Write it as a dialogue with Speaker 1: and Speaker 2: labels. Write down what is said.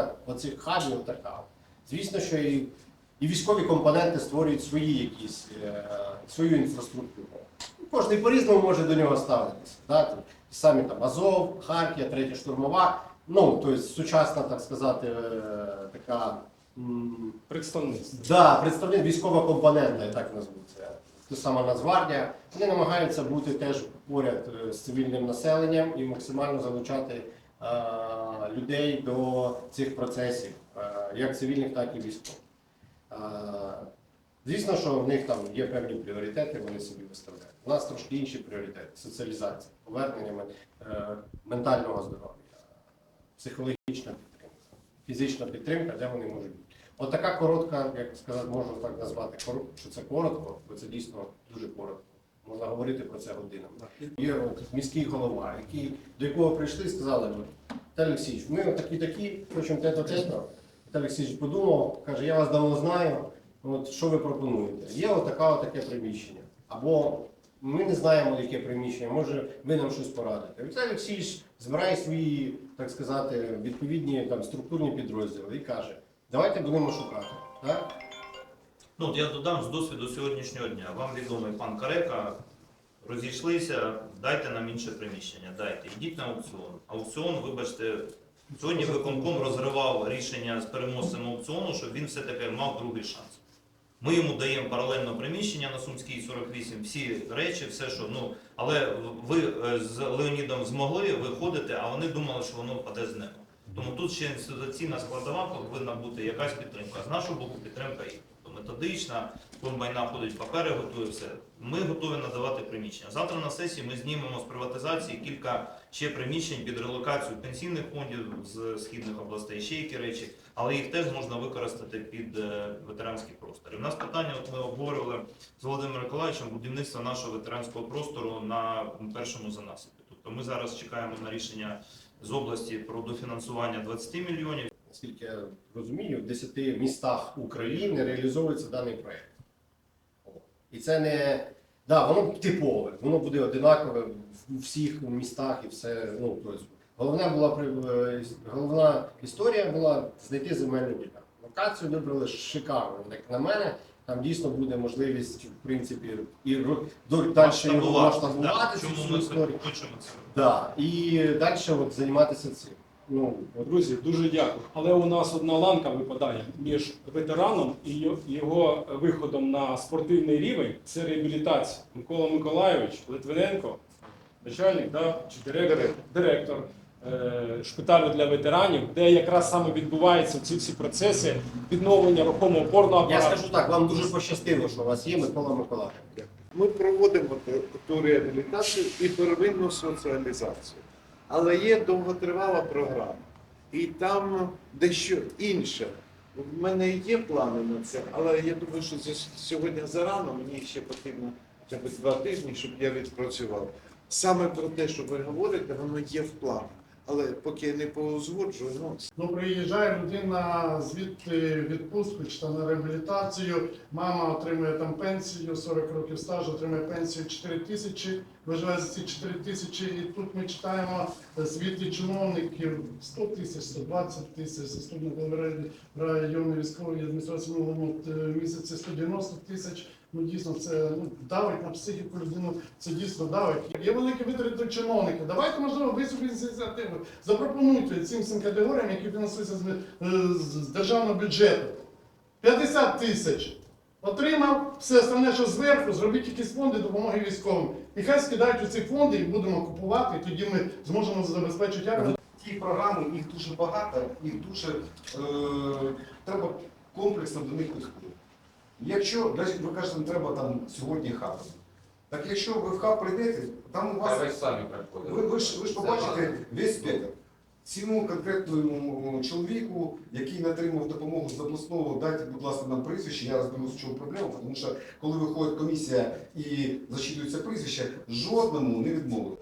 Speaker 1: робота оцих хабів така. Звісно, що і, і військові компоненти створюють свої якісь, е, свою інфраструктуру. Кожний по-різному може до нього ставитися. Да? Там, самі там Азов, Харкія, третя штурмова. Ну, тобто сучасна, так сказати, е, така. м,
Speaker 2: Представництво.
Speaker 1: Да, представник військова компонента, я так назву це. Та сама Нацгвардія. Вони намагаються бути теж поряд е, з цивільним населенням і максимально залучати людей до цих процесів, е, як цивільних, так і військових. Е, звісно, що в них там є певні пріоритети, вони собі виставляють. У нас трошки інші пріоритети: соціалізація, повернення е, ментального здоров'я, психологічна підтримка, фізична підтримка, де вони можуть бути. От така коротка, як сказати, можна так назвати, що це коротко, бо це дійсно дуже коротко. Можна говорити про це годинами. Є міський голова, який, до якого прийшли і сказали, от, Віталій Олексійович, ми такі такі, хочемо те-то, те-то. Віталій Олексійович подумав, каже, я вас давно знаю, от що ви пропонуєте? Є отака, отаке приміщення. Або ми не знаємо, яке приміщення, може ви нам щось порадите. Віталій Олексійович збирає свої, так сказати, відповідні там, структурні підрозділи і каже, давайте будемо шукати. Так?
Speaker 3: Ну, я додам з досвіду сьогоднішнього дня. Вам відомий пан Карека, розійшлися, дайте нам інше приміщення, дайте, йдіть на аукціон. Аукціон, вибачте, сьогодні виконком розривав рішення з переможцем аукціону, щоб він все-таки мав другий шанс. Ми йому даємо паралельно приміщення на Сумській 48, всі речі, все, що ну, але ви е, з Леонідом змогли виходити, а вони думали, що воно паде з неба. Тому тут ще інституційна складова повинна бути якась підтримка. З нашого боку підтримка є. Тобто методична, майна ходить папери, готує все. Ми готові надавати приміщення. Завтра на сесії ми знімемо з приватизації кілька ще приміщень під релокацію пенсійних фондів з східних областей, ще які речі, але їх теж можна використати під е, ветеранські простори. У нас питання, от ми обговорювали з Володимиром Миколаївичем будівництво нашого ветеранського простору на першому занасипі. Тобто ми зараз чекаємо на рішення з області про дофінансування 20 мільйонів.
Speaker 1: Наскільки я розумію, в 10 містах України реалізовується даний проєкт. І це не. Да, воно типове, воно буде одинакове в всіх містах і все. Ну, тобто, головна була е, головна історія була знайти земельну ділянку. Локацію вибрали шикарно, як на мене. Там дійсно буде можливість, в принципі, і далі масштабувати
Speaker 3: Да,
Speaker 1: цю
Speaker 3: Чому ми
Speaker 1: історію.
Speaker 3: хочемо це?
Speaker 1: Да. І далі от, займатися цим. Ну,
Speaker 2: Друзі, дуже дякую. Але у нас одна ланка випадає між ветераном і його виходом на спортивний рівень це реабілітація. Микола Миколайович Литвиненко, начальник да, чи директор, директор е, шпиталю для ветеранів, де якраз саме відбуваються ці всі процеси відновлення рухомого опорного
Speaker 1: Я скажу так, вам дуже пощастило, що у вас є Микола Миколаївич.
Speaker 4: Ми проводимо ту реабілітацію і первинну соціалізацію. Але є довготривала програма. І там дещо інше. У мене є плани на це, але я думаю, що сьогодні зарано, мені ще потрібно хоча б два тижні, щоб я відпрацював. Саме про те, що ви говорите, воно є в планах. Але поки не поузгоджую, ну
Speaker 5: Ну, приїжджає людина звідти відпустку чи там на реабілітацію. Мама отримує там пенсію, 40 років стажу, отримує пенсію 4 тисячі, виживає за ці 4 тисячі. І тут ми читаємо звіти чиновників 100 тисяч, 120 тисяч, заступник районної військової адміністрації минулому місяці 190 тисяч. Ну дійсно це ну, давить на психіку людину, це дійсно давить. Є великі витрати чиновників. Давайте, можливо, ви собі ініціативу запропонуйте цим всім категоріям, які фінансуються з, е, з- державного бюджету. 50 тисяч. Отримав все остальне, що зверху, зробіть якісь фонди допомоги військовим. І хай скидають у ці фонди і будемо купувати, і тоді ми зможемо забезпечити армію.
Speaker 6: Ті програми, їх дуже багато, їх дуже е, треба комплексно до них підходити. Якщо, навіть ви кажете, треба там сьогодні хаб. Так якщо ви в хаб прийдете, там у вас
Speaker 7: самі
Speaker 6: ви, ви, ж, ви ж побачите весь спектр. Цьому конкретному чоловіку, який не отримав допомогу з обласного, дайте, будь ласка, нам прізвище, я розберусь, в чому проблема, тому що коли виходить комісія і зачитується прізвище, жодному не відмовить.